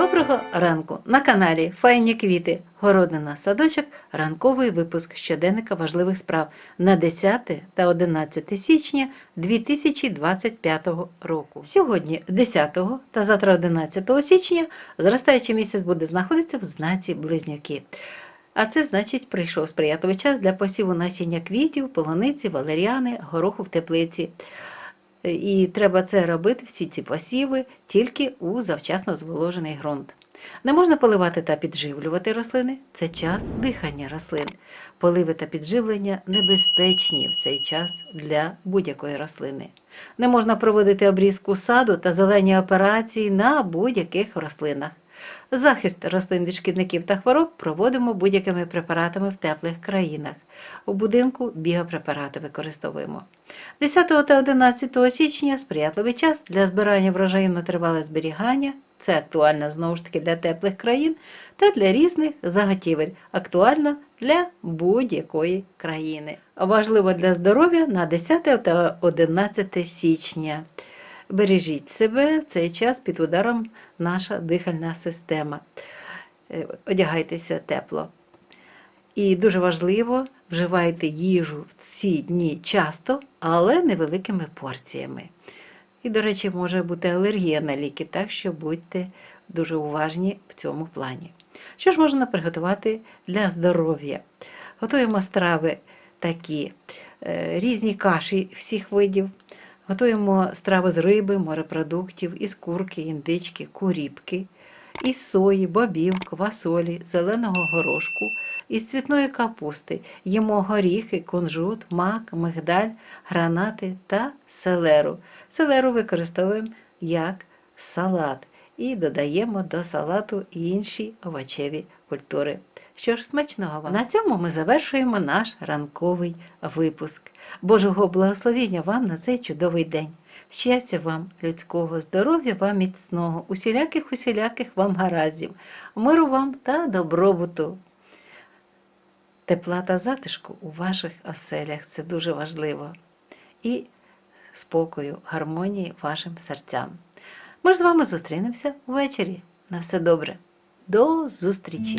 Доброго ранку! На каналі Файні квіти, городина, садочок, ранковий випуск щоденника важливих справ на 10 та 11 січня 2025 року. Сьогодні, 10 та завтра 11 січня, зростаючий місяць буде знаходитися в знаці близнюки. А це значить, прийшов сприятливий час для посіву насіння квітів, полуниці, валеріани, гороху в теплиці. І треба це робити, всі ці посіви, тільки у завчасно зволожений ґрунт. Не можна поливати та підживлювати рослини це час дихання рослин. Поливи та підживлення небезпечні в цей час для будь-якої рослини. Не можна проводити обрізку саду та зелені операції на будь-яких рослинах. Захист рослин від шкідників та хвороб проводимо будь-якими препаратами в теплих країнах. У будинку біопрепарати використовуємо. 10 та 11 січня сприятливий час для збирання врожаю на тривале зберігання. Це актуально знову ж таки для теплих країн та для різних заготівель, актуально для будь-якої країни. Важливо для здоров'я на 10 та 11 січня. Бережіть себе в цей час під ударом наша дихальна система. Е, Одягайтеся тепло. І дуже важливо вживайте їжу в ці дні часто, але невеликими порціями. І, до речі, може бути алергія на ліки, так що будьте дуже уважні в цьому плані. Що ж можна приготувати для здоров'я? Готуємо страви такі, е, різні каші всіх видів. Готуємо страви з риби, морепродуктів, із курки, індички, куріпки, із сої, бобів, квасолі, зеленого горошку, із цвітної капусти. Їмо горіхи, кунжут, мак, мигдаль, гранати та селеру. Селеру використовуємо як салат і додаємо до салату інші овочеві культури. Що ж, смачного вам! На цьому ми завершуємо наш ранковий випуск. Божого благословення вам на цей чудовий день. Щастя вам, людського, здоров'я вам міцного, усіляких усіляких вам гараздів, миру вам та добробуту. Тепла та затишку у ваших оселях це дуже важливо. І спокою, гармонії вашим серцям. Ми ж з вами зустрінемося ввечері. На все добре. До зустрічі!